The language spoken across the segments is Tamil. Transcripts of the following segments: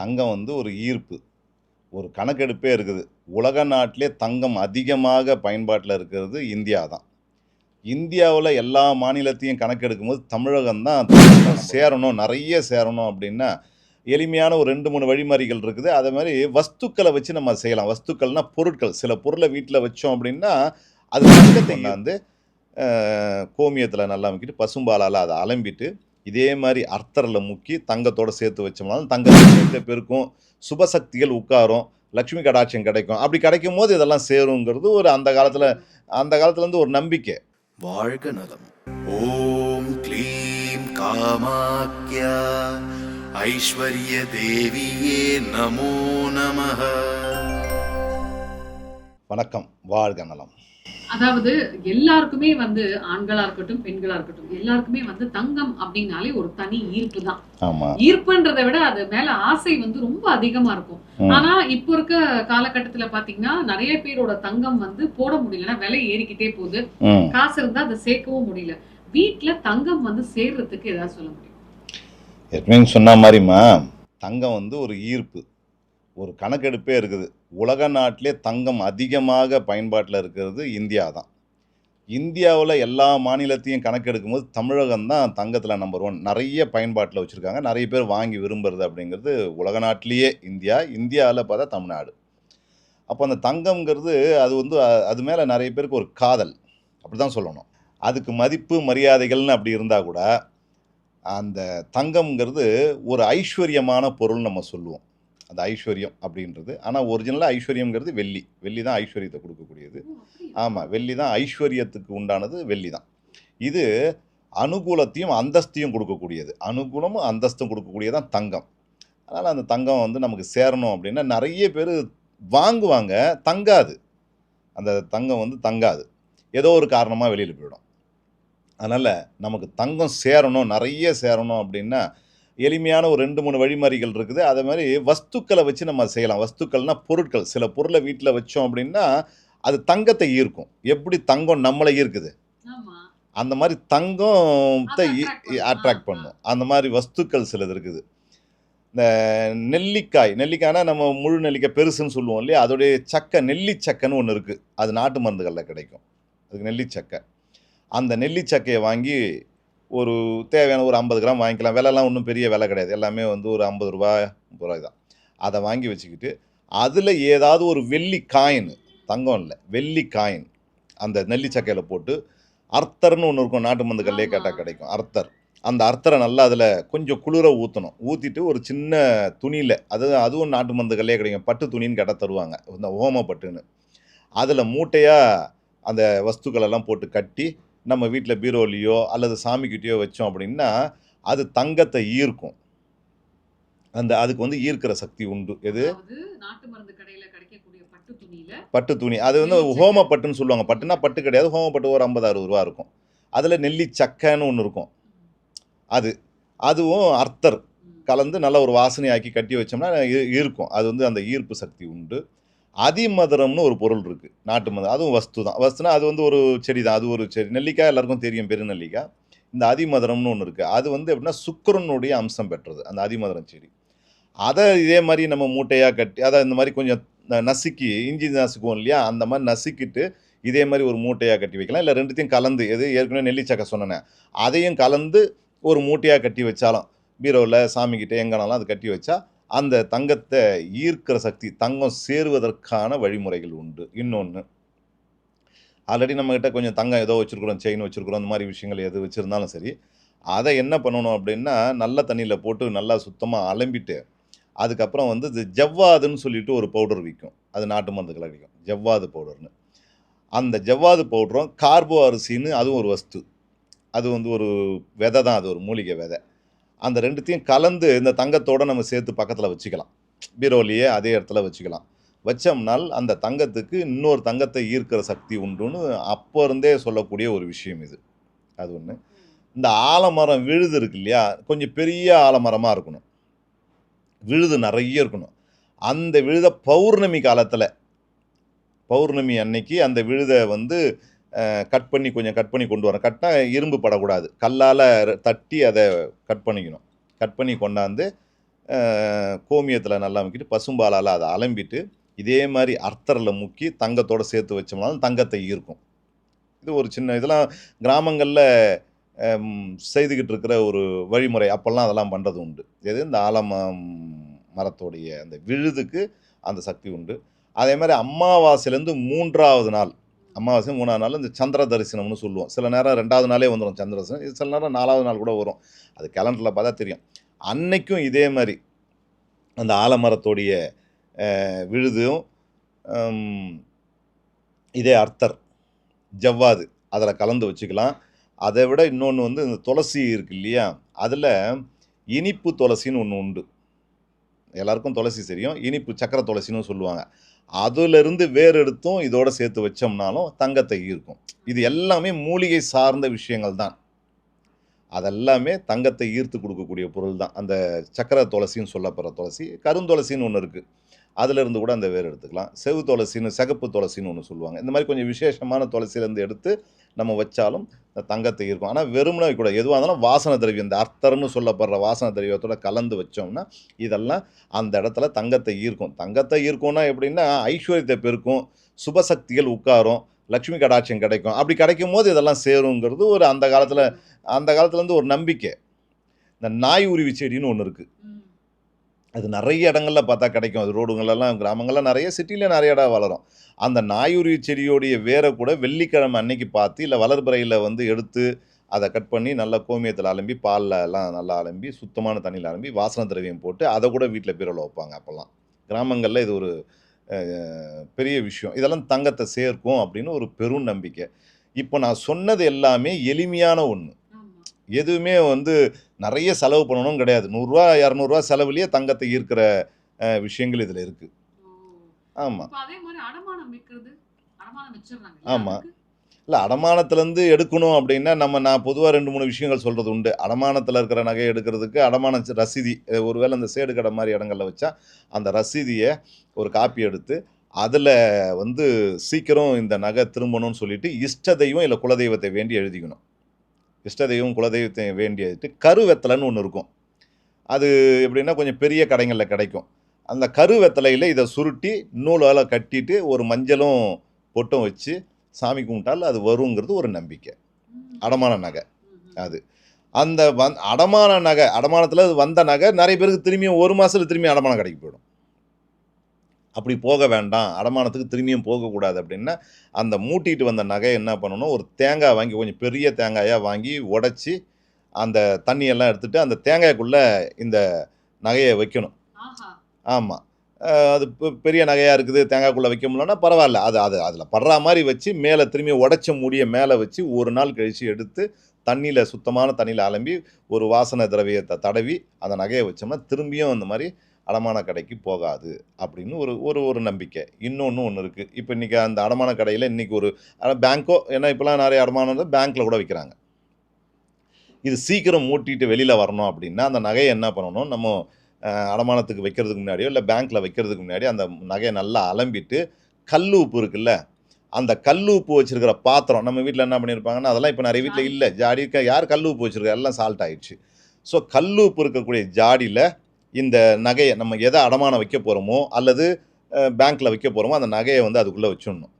தங்கம் வந்து ஒரு ஈர்ப்பு. ஒரு கணக்கெடுப்பே இருக்குது. உலக நாட்டிலே தங்கம் அதிகமாக பயன்பாட்டில் இருக்கிறது இந்தியா தான். இந்தியாவில் எல்லா மாநிலத்தையும் கணக்கெடுக்கும்போது தமிழகம் தான் சேரணும் நிறைய சேரணும் அப்படின்னா எளிமையான ஒரு ரெண்டு மூணு வழிமுறைகள் இருக்குது. அதே மாதிரி வஸ்துக்களை வச்சு நம்ம செய்யலாம். வஸ்துக்கள்னா பொருட்கள். சில பொருளை வீட்டில் வச்சோம் அப்படின்னா அது தங்கத்தை வந்து கோமியத்தில் நல்லா அமைக்கிட்டு பசும்பாலால் அதை அலம்பிட்டு இதே மாதிரி அர்த்தரில் முக்கி தங்கத்தோட சேர்த்து வச்சோம்னாலும் தங்கத்தை பெருக்கும். சுபசக்திகள் உட்காரும். லக்ஷ்மி கடாட்சியம் கிடைக்கும். அப்படி கிடைக்கும் போது இதெல்லாம் சேருங்கிறது ஒரு அந்த காலத்தில் அந்த காலத்துலேருந்து ஒரு நம்பிக்கை. வாழ்க நலம். ஓம் க்ளீம் காமாக்யா. ஐஸ்வர்ய தேவியே நமோ நமः வணக்கம். வாழ்க நலம். அதாவது எல்லாருக்குமே வந்து ஆண்களா இருக்கட்டும் பெண்களா இருக்கட்டும் எல்லாருக்குமே வந்து தங்கம் அப்படின்னாலே ஒரு தனி ஈர்ப்பு தான். ஈர்ப்புன்றதை விட அது மேல ஆசை வந்து ரொம்ப அதிகமா இருக்கும். ஆனா இப்போ இருக்க காலகட்டத்துல பாத்தீங்கன்னா நிறைய பேரோட தங்கம் வந்து போட முடியலன்னா விலை ஏறிக்கிட்டே போகுது. காசு இருந்தா அதை சேர்க்கவும் முடியல. வீட்ல தங்கம் வந்து சேர்றதுக்கு ஏதாவது சொல்ல முடியும்? ஏற்கனவே சொன்ன மாதிரிம்மா தங்கம் வந்து ஒரு ஈர்ப்பு. ஒரு கணக்கெடுப்பே இருக்குது. உலக நாட்டிலே தங்கம் அதிகமாக பயன்பாட்டில் இருக்கிறது இந்தியா தான். இந்தியாவில் எல்லா மாநிலத்தையும் கணக்கெடுக்கும் போது தமிழகம் தான் தங்கத்தில் நம்பர் ஒன் நிறைய பயன்பாட்டில் வச்சுருக்காங்க. நிறைய பேர் வாங்கி விரும்புறது அப்படிங்கிறது உலக நாட்டிலேயே இந்தியா. இந்தியாவில் பார்த்தா தமிழ்நாடு. அப்போ அந்த தங்கம்ங்கிறது அது வந்து அது மேலே நிறைய பேருக்கு ஒரு காதல். அப்படி தான் சொல்லணும். அதுக்கு மதிப்பு மரியாதைகள்னு அப்படி இருந்தால் கூட அந்த தங்கம்ங்கிறது ஒரு ஐஸ்வர்யமான பொருள் நம்ம சொல்லுவோம். அந்த ஐஸ்வர்யம் அப்படின்றது. ஆனால் ஒரிஜினலாக ஐஸ்வர்யம்ங்கிறது வெள்ளி. வெள்ளி தான் ஐஸ்வர்யத்தை கொடுக்கக்கூடியது. ஆமாம் வெள்ளி தான் ஐஸ்வர்யத்துக்கு உண்டானது வெள்ளி தான். இது அனுகூலத்தையும் அந்தஸ்தையும் கொடுக்கக்கூடியது. அனுகூலமும் அந்தஸ்தும் கொடுக்கக்கூடியதான் தங்கம். அதனால் அந்த தங்கம் வந்து நமக்கு சேரணும் அப்படின்னா நிறைய பேர் வாங்குவாங்க. தங்காது. அந்த தங்கம் வந்து தங்காது. ஏதோ ஒரு காரணமாக வெளியில் போயிடும். அதனால் நமக்கு தங்கம் சேரணும் நிறைய சேரணும் அப்படின்னா எளிமையான ஒரு ரெண்டு மூணு வழிமுறைகள் இருக்குது. அதே மாதிரி வஸ்துக்களை வச்சு நம்ம செய்யலாம். வஸ்துக்கள்னா பொருட்கள். சில பொருளை வீட்டில் வச்சோம் அப்படின்னா அது தங்கத்தை ஈர்க்கும். எப்படி தங்கம் நம்மளை ஈர்க்குது? அந்த மாதிரி தங்கத்தை. அட்ராக்ட் பண்ணும். அந்த மாதிரி வஸ்துக்கள் சிலது இருக்குது. இந்த நெல்லிக்காய். நெல்லிக்காய்னா நம்ம முழு நெல்லிக்காய் பெருசுன்னு சொல்லுவோம் இல்லையா? அதோடைய சக்கை நெல்லிச்சக்கைன்னு ஒன்று இருக்குது அது நாட்டு மருந்துகளில் கிடைக்கும். அதுக்கு நெல்லிச்சக்கை. அந்த நெல்லிச்சக்கையை வாங்கி ஒரு தேவையான ஒரு ஐம்பது கிராம் வாங்கிக்கலாம். விலைலாம் ஒன்றும் பெரிய விலை கிடையாது. எல்லாமே வந்து ஒரு ஐம்பது ரூபாய் முப்பது ரூபாய் தான். அதை வாங்கி வச்சுக்கிட்டு அதில் ஏதாவது ஒரு வெள்ளி காயின் தங்கம் இல்லை வெள்ளி காயின் அந்த நெல்லிச்சக்கையில் போட்டு அர்த்தர்னு ஒன்று இருக்கும். நாட்டு மருந்து கல்லே கேட்டால். கிடைக்கும். அர்த்தர். அந்த அர்த்தரை நல்லா அதில் கொஞ்சம் குளிர ஊற்றணும் ஊற்றிட்டு ஒரு சின்ன துணியில் அது அதுவும் நாட்டு மருந்து கல்லே கிடைக்கும். பட்டு துணின்னு கேட்டால் தருவாங்க. இந்த ஓம பட்டுன்னு அதில் மூட்டையாக அந்த வஸ்துக்களெல்லாம் போட்டு கட்டி நம்ம வீட்டில் பீரோலையோ அல்லது சாமிக்கிட்டேயோ வச்சோம் அப்படின்னா அது தங்கத்தை ஈர்க்கும். அந்த அதுக்கு வந்து ஈர்க்கிற சக்தி உண்டு. எது? அதாவது நாட்டு மருந்து கடையில கிடைக்கக்கூடிய பட்டு துணி. அது வந்து நெல்லிச்சக்கை. ஹோம பட்டுன்னு சொல்லுவாங்க. பட்டுனா பட்டு கிடையாது. ஹோம பட்டு ஒரு ஐம்பது அறுபது ரூபா இருக்கும். அதில் நெல்லி சக்கைன்னு ஒன்று இருக்கும். அது அதுவும் அர்த்தர். கலந்து நல்ல ஒரு வாசனையாக்கி கட்டி வச்சோம்னா இருக்கும் அது வந்து அந்த ஈர்ப்பு சக்தி உண்டு. அதிமதுரம்னு ஒரு பொருள் இருக்குது நாட்டு மதுரம் அதுவும் வஸ்து தான். வஸ்துனா அது வந்து ஒரு செடி தான். அது ஒரு செடி. நெல்லிக்காய் எல்லாருக்கும் தெரியும் பெருநெல்லிக்காய் இந்த அதிமதுரம்னு ஒன்று இருக்குது அது வந்து எப்படின்னா சுக்கரனுடைய அம்சம் பெற்றது அந்த அதிமதுரம் செடி. அதை இதே மாதிரி நம்ம மூட்டையாக கட்டி அதை இந்த மாதிரி கொஞ்சம் நசுக்கி இஞ்சி நசுக்குவோம் இல்லையா? அந்த மாதிரி நசுக்கிட்டு இதே மாதிரி ஒரு மூட்டையாக கட்டி வைக்கலாம். இல்லை ரெண்டுத்தையும் கலந்து எது ஏற்கனவே நெல்லிச்சக்கை சொன்னேன் அதையும் கலந்து ஒரு மூட்டையாக கட்டி வச்சாலும் பீரோவில் சாமிக்கிட்டே எங்கனாலும் அது கட்டி வச்சா அந்த தங்கத்தை ஈர்க்கிற சக்தி தங்கம் சேருவதற்கான வழிமுறைகள் உண்டு. இன்னொன்று ஆல்ரெடி நம்மக்கிட்ட கொஞ்சம் தங்கம் ஏதோ வச்சுருக்குறோம் செயின் வச்சுருக்குறோம் அந்த மாதிரி விஷயங்கள் எது வச்சுருந்தாலும் சரி அதை என்ன பண்ணணும் அப்படின்னா நல்ல தண்ணியில் போட்டு நல்லா சுத்தமாக அலம்பிட்டு அதுக்கப்புறம் வந்து இது ஜவ்வாதுன்னு சொல்லிட்டு ஒரு பவுடர் விற்கும் அது நாட்டு மருந்துகள் கிடைக்கும் ஜவ்வாது பவுடர்னு அந்த ஜவ்வாது பவுடரும் கார்போ அரிசின்னு அதுவும் ஒரு வஸ்து. அது வந்து ஒரு விதை தான் அது ஒரு மூலிகை விதை. அந்த ரெண்டுத்தையும் கலந்து இந்த தங்கத்தோடு நம்ம சேர்த்து பக்கத்தில் வச்சுக்கலாம். பீரோலையே அதே இடத்துல வச்சுக்கலாம். வச்சோம்னால் அந்த தங்கத்துக்கு இன்னொரு தங்கத்தை ஈர்க்கிற சக்தி உண்டுன்னு அப்போ இருந்தே சொல்லக்கூடிய ஒரு விஷயம் இது. அது ஒன்று இந்த ஆலமரம் விழுது இருக்கு இல்லையா? கொஞ்சம் பெரிய ஆலமரமாக இருக்கணும். விழுது நிறைய இருக்கணும். அந்த விழுதை பௌர்ணமி காலத்தில் பௌர்ணமி அன்னைக்கு அந்த விழுதை வந்து கட் பண்ணி கொஞ்சம் கட் பண்ணி கொண்டு வரேன் கட்டினா இரும்பு படக்கூடாது. கல்லால் தட்டி அதை கட் பண்ணிக்கணும். கட் பண்ணி கொண்டாந்து கோமியத்தில் நல்லா முக்கிட்டு பசும்பாலால் அதை அலம்பிட்டு இதே மாதிரி அர்த்தரில் முக்கி தங்கத்தோடு சேர்த்து வச்சோம்னாலும் தங்கத்தை ஈர்க்கும். இது ஒரு சின்ன இதெல்லாம் கிராமங்களில் செய்துக்கிட்டு இருக்கிற ஒரு வழிமுறை. அப்போல்லாம் அதெல்லாம் பண்ணுறது உண்டு. எது? இந்த ஆலம மரத்தோடைய அந்த விழுதுக்கு அந்த சக்தி உண்டு. அதே மாதிரி அமாவாசையிலேருந்து மூன்றாவது நாள் அமாவாசை மூணாவது நாள் இந்த சந்திர தரிசனம்னு சொல்லுவோம். சில நேரம் ரெண்டாவது நாளே வந்துடும் சந்திர தரிசனம். இது சில நேரம் நாலாவது நாள் கூட வரும். அது கேலண்டரில் பார்த்தா தெரியும். அன்னைக்கும் இதே மாதிரி அந்த ஆலமரத்தோடைய விழுதும் இதே அர்த்தர் ஜவ்வாது அதில் கலந்து வச்சுக்கலாம். அதை விட இன்னொன்று வந்து இந்த துளசி இருக்கு இல்லையா? அதில் இனிப்பு துளசின்னு ஒன்று உண்டு. எல்லாருக்கும் துளசி தெரியும் இனிப்பு சக்கரை துளசின்னு சொல்லுவாங்க. அதிலிருந்து வேர் எடுத்தும் இதோடு சேர்த்து வச்சோம்னாலும் தங்கத்தை ஈர்க்கும். இது எல்லாமே மூலிகை சார்ந்த விஷயங்கள் தான். அதெல்லாமே தங்கத்தை ஈர்த்து கொடுக்கக்கூடிய பொருள் தான். அந்த சக்கரை துளசின்னு சொல்லப்படுற துளசி கருந்துளசின்னு ஒன்று இருக்குது அதிலிருந்து கூட அந்த வேர் எடுத்துக்கலாம். செவு துளசின்னு சிகப்பு துளசின்னு ஒன்று சொல்லுவாங்க. இந்த மாதிரி கொஞ்சம் விசேஷமான துளசியிலேருந்து எடுத்து நம்ம வச்சாலும் இந்த தங்கத்தை ஈர்க்கும். ஆனால் வெறுமனே கூட எதுவாக இருந்தாலும் வாசனை திரவியம் இந்த அர்த்தர்னு சொல்லப்படுற வாசனை திரவியத்தோட கலந்து வச்சோம்னா இதெல்லாம் அந்த இடத்துல தங்கத்தை ஈர்க்கும். தங்கத்தை ஈர்க்கும்னா எப்படின்னா ஐஸ்வர்யத்தை பெருக்கும் சுபசக்திகள் உட்காரும் லக்ஷ்மி கடாட்சியம் கிடைக்கும். அப்படி கிடைக்கும் போது இதெல்லாம் சேருங்கிறது ஒரு அந்த காலத்தில் அந்த காலத்துலேருந்து ஒரு நம்பிக்கை. இந்த நாய் உருவி செடின்னு ஒன்று இருக்குது அது நிறைய இடங்களில் பார்த்தா கிடைக்கும். அது ரோடுங்களெல்லாம் கிராமங்கள்ல நிறைய சிட்டியில் நிறைய இடம் வளரும். அந்த நாயுருவி செடியோடைய வேரை கூட வெள்ளிக்கிழமை அன்னைக்கு பார்த்து இல்லை வளர்பிறையில் வந்து எடுத்து அதை கட் பண்ணி நல்லா கோமியத்தில் அலம்பி பாலில் எல்லாம் நல்லா அலம்பி சுத்தமான தண்ணியில் அலம்பி வாசன திரவியம் போட்டு அதை கூட வீட்டில் பீரோல வைப்பாங்க அப்போல்லாம். கிராமங்களில் இது ஒரு பெரிய விஷயம். இதெல்லாம் தங்கத்தை சேர்க்கும் அப்படின்னு ஒரு பெரும் நம்பிக்கை. இப்போ நான் சொன்னது எல்லாமே எளிமையான ஒன்று எதுவுமே வந்து நிறைய செலவு பண்ணணும் கிடையாது. நூறுரூவா இரநூறுவா செலவுலேயே தங்கத்தை ஈர்க்கிற விஷயங்கள் இதில் இருக்குது. ஆமாம் இப்ப அதே மாதிரி அடமானம் வைக்கிறது அடமானம் வச்சிடுறாங்க ஆமா. இல்லை அடமானத்துலேருந்து எடுக்கணும் அப்படின்னா நம்ம நான் பொதுவாக ரெண்டு மூணு விஷயங்கள் சொல்கிறது உண்டு. அடமானத்தில் இருக்கிற நகையை எடுக்கிறதுக்கு அடமான ரசீதி ஒருவேளை அந்த சேடு கடை மாதிரி இடங்களில் வச்சா அந்த ரசீதியை ஒரு காப்பி எடுத்து அதில் வந்து சீக்கிரம் இந்த நகை திரும்பணும்னு சொல்லிட்டு இஷ்ட தெய்வம் இல்லை குலதெய்வத்தை வேண்டி எழுதிக்கணும். இஷ்ட தெய்வம் குலதெய்வத்தை வேண்டி எழுதிட்டு கருவெத்தலைன்னு ஒன்று இருக்கும். அது எப்படின்னா கொஞ்சம் பெரிய கடைகளில் கிடைக்கும். அந்த கருவெத்தலையில் இதை சுருட்டி நூலால் கட்டிட்டு ஒரு மஞ்சளும் பொட்டும் வச்சு சாமி கும்பிட்டால் அது வருங்கிறது ஒரு நம்பிக்கை. அடமான நகை. அது. அந்த வந் அடமான நகை அடமானத்தில் வந்த நகை நிறைய பேருக்கு திரும்பியும் ஒரு மாதத்துல திரும்பி அடமான கடைக்கு போயிடும். அப்படி போக வேண்டாம் அடமானத்துக்கு திரும்பியும் போகக்கூடாது அப்படின்னா அந்த மூட்டிட்டு வந்த நகை என்ன பண்ணணும்? ஒரு தேங்காய் வாங்கி கொஞ்சம் பெரிய தேங்காயாக வாங்கி உடைச்சி அந்த தண்ணியெல்லாம் எடுத்துட்டு அந்த தேங்காய்க்குள்ளே இந்த நகையை வைக்கணும். ஆமாம் அது பெரிய நகையாக இருக்குது தேங்காய்க்குள்ளே வைக்க முடியலன்னா பரவாயில்ல. அது அது அதில் படுற மாதிரி வச்சு மேலே திரும்பி உடைச்ச முடிய மேலே வச்சு ஒரு நாள் கழித்து எடுத்து தண்ணியில் சுத்தமான தண்ணியில் அலம்பி ஒரு வாசனை திரவியத்தை தடவி அந்த நகையை வச்சோம்னா திரும்பியும் அந்த மாதிரி அடமான கடைக்கு போகாது அப்படின்னு ஒரு ஒரு ஒரு நம்பிக்கை. இன்னொன்று ஒன்று இருக்குது இப்போ இன்றைக்கி அந்த அடமான கடையில் இன்றைக்கி ஒரு பேங்க்கோ ஏன்னா இப்போலாம் நிறைய அடமானம் பேங்க்கில் கூட விற்கிறாங்க இது சீக்கிரம் மூட்டிட்டு வெளியில் வரணும் அப்படின்னா அந்த நகையை என்ன பண்ணணும்? நம்ம அடமானத்துக்கு வைக்கிறதுக்கு முன்னாடியோ இல்லை பேங்க்கில் வைக்கிறதுக்கு முன்னாடி அந்த நகையை நல்லா அலம்பிட்டு கல் உப்பு இருக்குல்ல அந்த கல் உப்பு வச்சிருக்கிற பாத்திரம் நம்ம வீட்டில் என்ன பண்ணியிருப்பாங்கன்னா அதெல்லாம் இப்போ நிறைய வீட்டில் இல்லை. ஜாடி இருக்க? யார் கல் உப்பு வச்சிருக்கா? எல்லாம் சால்ட் ஆயிடுச்சு. ஸோ கல் உப்பு இருக்கக்கூடிய ஜாடியில் இந்த நகையை நம்ம எதை அடமானம் வைக்க போகிறோமோ அல்லது பேங்க்கில் வைக்க போகிறோமோ அந்த நகையை வந்து அதுக்குள்ளே வச்சிடணும்.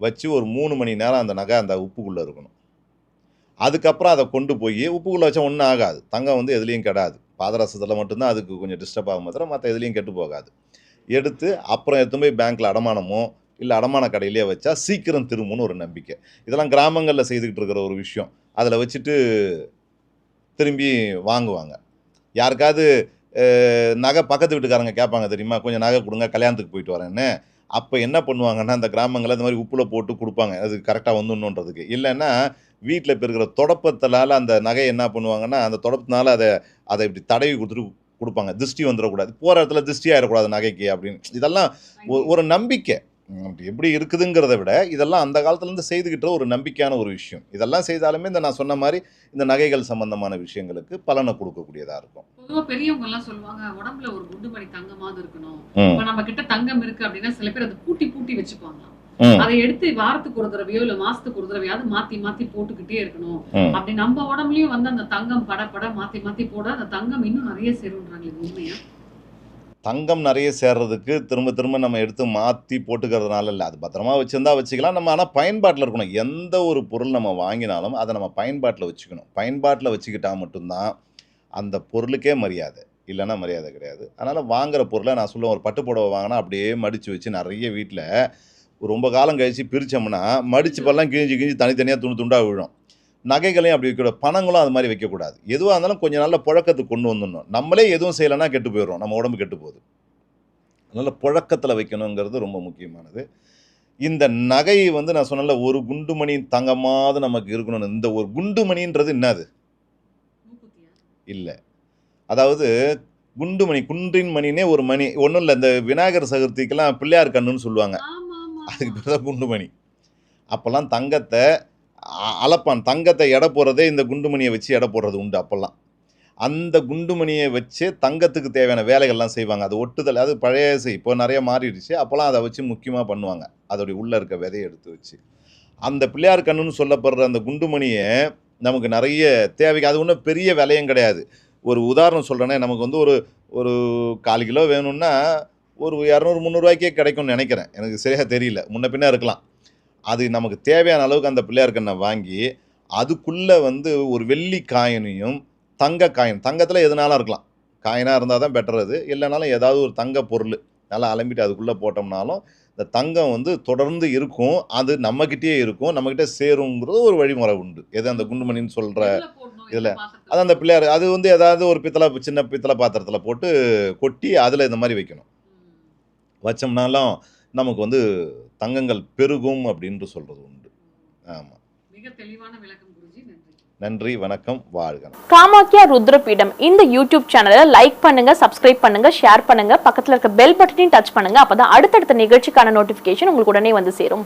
வச்சு ஒரு மூணு மணி நேரம் அந்த நகை அந்த உப்புக்குள்ளே இருக்கணும். அதுக்கப்புறம் அதை கொண்டு போய் உப்புக்குள்ளே வச்சா ஒன்றும் ஆகாது. தங்கம் வந்து எதுலேயும் கெடாது. பாதரசத்தில் மட்டும்தான் அதுக்கு கொஞ்சம் டிஸ்டர்ப் ஆகும் மாத்திரம் மற்ற எதுலேயும் கெட்டு போகாது. எடுத்து அப்புறம் எடுத்து போய் பேங்க்கில் அடமானமோ இல்லை அடமான கடையிலேயே வச்சா சீக்கிரம் திரும்பும்னு ஒரு நம்பிக்கை. இதெல்லாம் கிராமங்களில் செய்துக்கிட்டு இருக்கிற ஒரு விஷயம். அதில் வச்சுட்டு திரும்பி வாங்குவாங்க. யாருக்காவது நகை பக்கத்து வீட்டுக்காரங்க கேட்பாங்க தெரியுமா? கொஞ்சம் நகை கொடுங்க கல்யாணத்துக்கு போயிட்டு வரேன்னு. அப்போ என்ன பண்ணுவாங்கன்னா அந்த கிராமங்களில் இந்த மாதிரி உப்புல போட்டு கொடுப்பாங்க. அது கரெக்டாக வந்துடணுன்றதுக்கு. இல்லைன்னா வீட்டில் இப்போ இருக்கிற தொடப்பத்தினால அந்த நகையை என்ன பண்ணுவாங்கன்னா அந்த தொடப்பத்தினால அதை அதை இப்படி தடவி கொடுத்துட்டு கொடுப்பாங்க. திருஷ்டி வந்துடக்கூடாது. போகிற இடத்துல திருஷ்டி ஆயிடக்கூடாது நகைக்கு அப்படின்னு. இதெல்லாம் ஒரு நம்பிக்கை. எப்படி இருக்குதுங்கிறத விட இதெல்லாம் அந்த காலத்துலேருந்து செய்துக்கிட்ட ஒரு நம்பிக்கையான ஒரு விஷயம். இதெல்லாம் செய்தாலுமே இந்த நான் சொன்ன மாதிரி இந்த நகைகள் சம்பந்தமான விஷயங்களுக்கு பலனை கொடுக்கக்கூடியதாக இருக்கும். பொதுவா பெரியவங்க எல்லாம் சொல்லுவாங்க உடம்புல ஒரு குண்டு மணி தங்கமாவது இருக்கணும். இப்ப நம்ம கிட்ட தங்கம் இருக்கு அப்படின்னா சில பேர் அதை பூட்டி பூட்டி வச்சுப்பாங்க அதை எடுத்து வாரத்துக்கு ஒரு தடவையோ இல்ல மாசத்துக்கு ஒரு தடவையாவது மாத்தி மாத்தி போட்டுக்கிட்டே இருக்கணும். அப்படி நம்ம உடம்புலயும் வந்து அந்த தங்கம் பட பட மாத்தி மாத்தி போட அந்த தங்கம் இன்னும் நிறைய சேருன்றாங்க இது உண்மையா? தங்கம் நிறைய சேர்றதுக்கு திரும்ப திரும்ப நம்ம எடுத்து மாற்றி போட்டுக்கிறதுனால இல்லை. அது பத்திரமா வச்சுருந்தா வச்சுக்கலாம். நம்ம ஆனால் பயன்பாட்டில் இருக்கணும். எந்த ஒரு பொருள் நம்ம வாங்கினாலும் அதை நம்ம பயன்பாட்டில் வச்சுக்கணும். பயன்பாட்டில் வச்சுக்கிட்டால் மட்டும்தான் அந்த பொருளுக்கே மரியாதை. இல்லைன்னா மரியாதை கிடையாது. அதனால் வாங்குற பொருளை நான் சொல்லுவேன். ஒரு பட்டு புடவை வாங்கினா அப்படியே மடித்து வச்சு நிறைய வீட்டில் ரொம்ப காலம் கழித்து பிரித்தோம்னா மடித்து பல்லாம் கிழிஞ்சு கிழிஞ்சு தனித்தனியாக துண்டு துண்டாக விழும். நகைகளையும் அப்படி வைக்கக்கூடாது பணங்களும் அது மாதிரி வைக்கக்கூடாது. எதுவாக இருந்தாலும் கொஞ்சம் நாள்ல புழக்கத்துக்கு கொண்டு வந்துடணும். நம்மளே எதுவும் செய்யலைன்னா கெட்டு போயிடும் நம்ம உடம்பு கெட்டு போகுது. அதனால் புழக்கத்தில் வைக்கணுங்கிறது ரொம்ப முக்கியமானது. இந்த நகை வந்து நான் சொன்னல ஒரு குண்டுமணி தங்கமாவது நமக்கு இருக்கணும்னு. இந்த ஒரு குண்டுமணின்றது என்னது? இல்லை. அதாவது குண்டுமணி குன்றின் மணினே ஒரு மணி. ஒன்றும் இல்லை இந்த விநாயகர் சதுர்த்திக்கெல்லாம் பிள்ளையார் கண்ணுன்னு சொல்லுவாங்க. அதுக்கு. பேர் தான் குண்டுமணி அப்போல்லாம் தங்கத்தை அளப்பான் தங்கத்தை எடை போடுறதே இந்த குண்டுமணியை வச்சு எடை போடுறது உண்டு அப்போல்லாம். அந்த குண்டுமணியை வச்சு தங்கத்துக்கு தேவையான வேலைகள்லாம் செய்வாங்க. அது ஒட்டுதல் அது பழைய செய் இப்போ நிறைய மாறிடுச்சு. அப்போல்லாம் அதை வச்சு முக்கியமாக பண்ணுவாங்க. அதோடைய உள்ளே இருக்க விதையை எடுத்து வச்சு. அந்த பிள்ளையார் கண்ணுன்னு சொல்லப்படுற அந்த குண்டுமணியை நமக்கு நிறைய தேவைக்கு அது ஒன்றும் பெரிய விலையும் கிடையாது. ஒரு உதாரணம் சொல்கிறேன்னா நமக்கு வந்து ஒரு ஒரு கால் கிலோ வேணும்னா ஒரு இரநூறு முந்நூறுவாய்க்கே கிடைக்கும்னு நினைக்கிறேன். எனக்கு சரியாக தெரியல. முன்ன பின்னே இருக்கலாம். அது நமக்கு தேவையான அளவுக்கு அந்த பிள்ளையார் கண்ணை வாங்கி அதுக்குள்ளே வந்து ஒரு வெள்ளி காயினையும் தங்க காயின் தங்கத்தில் எதுனாலும் இருக்கலாம். காயினாக இருந்தால் தான் பெட்டர் அது. இல்லைனாலும் ஏதாவது ஒரு தங்க பொருள் நல்லா அலம்பிட்டு அதுக்குள்ளே போட்டோம்னாலும் இந்த தங்கம் வந்து தொடர்ந்து இருக்கும். அது நம்மக்கிட்டேயே இருக்கும். நம்மக்கிட்ட சேருங்கிறது ஒரு வழிமுறை உண்டு. எது அந்த குண்டுமணின்னு சொல்கிற இதுல. அது அந்த பிள்ளையார் அது வந்து ஏதாவது ஒரு பித்தளை சின்ன பித்தளை பாத்திரத்தில் போட்டு கொட்டி அதில் இந்த மாதிரி வைக்கணும். வச்சோம்னாலும் நமக்கு வந்து தங்கங்கள் பெருகும் அப்படின்ட்டு சொல்கிறது உண்டு. ஆமாம் மிக தெளிவான விளக்கம் குருஜி. நன்றி. நன்றி வணக்கம் வாழ்க காமாக்கியா ருத்ரபீடம். இந்த யூடியூப் சேனலை லைக் பண்ணுங்க சப்ஸ்கிரைப் பண்ணுங்க ஷேர் பண்ணுங்க பக்கத்துல இருக்க பெல் பட்டனையும் டச் பண்ணுங்க அப்பதான் அடுத்தடுத்த நிகழ்ச்சிக்கான நோட்டிபிகேஷன் உங்களுக்கு உடனே வந்து சேரும்.